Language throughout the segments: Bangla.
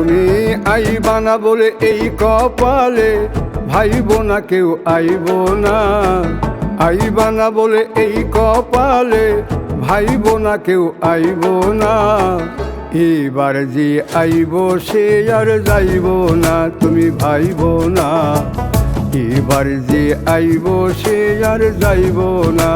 তুমি আইবা না বলে এই কপালে, ভাইব না কেউ, আইব না। আইবা না বলে এই কপালে, ভাইব না কেউ, আইব না। এবার যে আইব, সে আর যাইব না, তুমি ভাইব না। এবার যে আইব, সে আর যাইব না।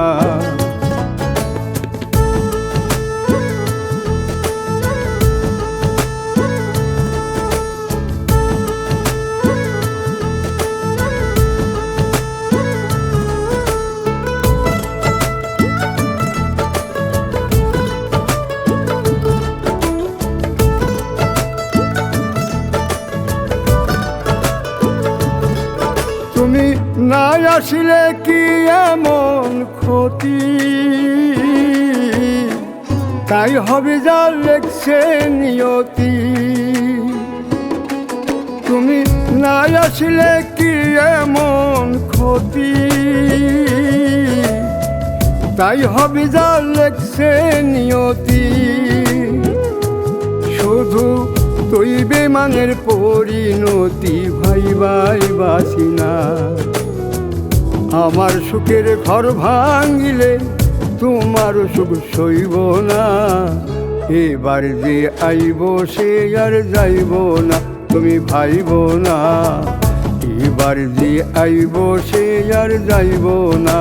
না আসিলে কি এমন ক্ষতি? তাই হবে যা লেখছে নিয়তি। তুমি না আসিলে কি এমন ক্ষতি? তাই হবে যা লেখছে নিয়তি। শুধু তুই বেমানের পরিণতি ভাই ভাই বাসি না আমার সুখের ঘর ভাঙিলে তোমার সুখ সইব না। এবার যে আইব সে আর যাইব না, তুমি ভাইব না। এবার যে আইব সে আর যাইব না।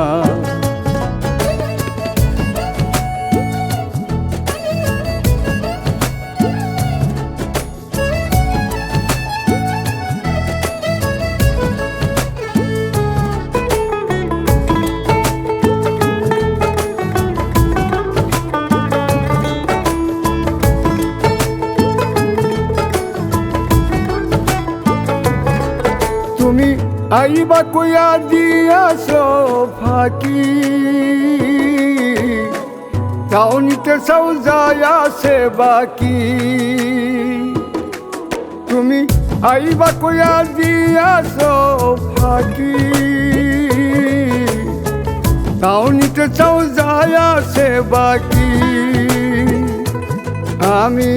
আইবা কইয়া দিয়াছ ফাঁকি তাও নিতে চাও যায় আছে বাকি। তুমি আইবা কইয়া দিয়াছ ফাঁকি তাও নিতে চাও যায় বাকি। আমি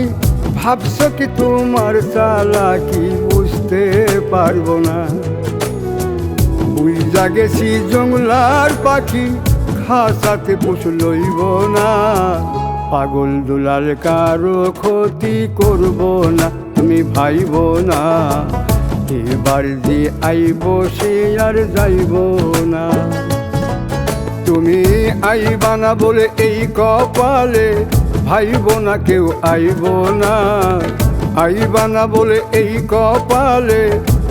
ভাবছ কি তোমার চালাকি বুঝতে পারব না? বুঝা গেছি জঙ্গলার পাখি, খাসাতে পুষ লইব না। পাগল দুলাল কারও ক্ষতি করব না, তুমি ভাইব না। এবার যে আইব সে আর যাইব না। তুমি আইবা না বলে এই কপালে, ভাইব না কেউ আইব না। আইবা না বলে এই কপালে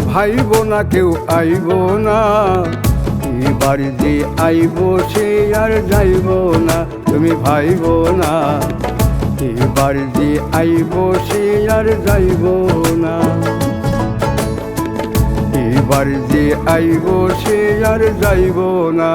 ভাইব না কেউ, আইব না। এবার যে আইব, সে আর যাইব না। তুমি ভাইব না। এবার যে আইব, সে আর যাইব না। এবার যে আইব, সে আর যাইব না।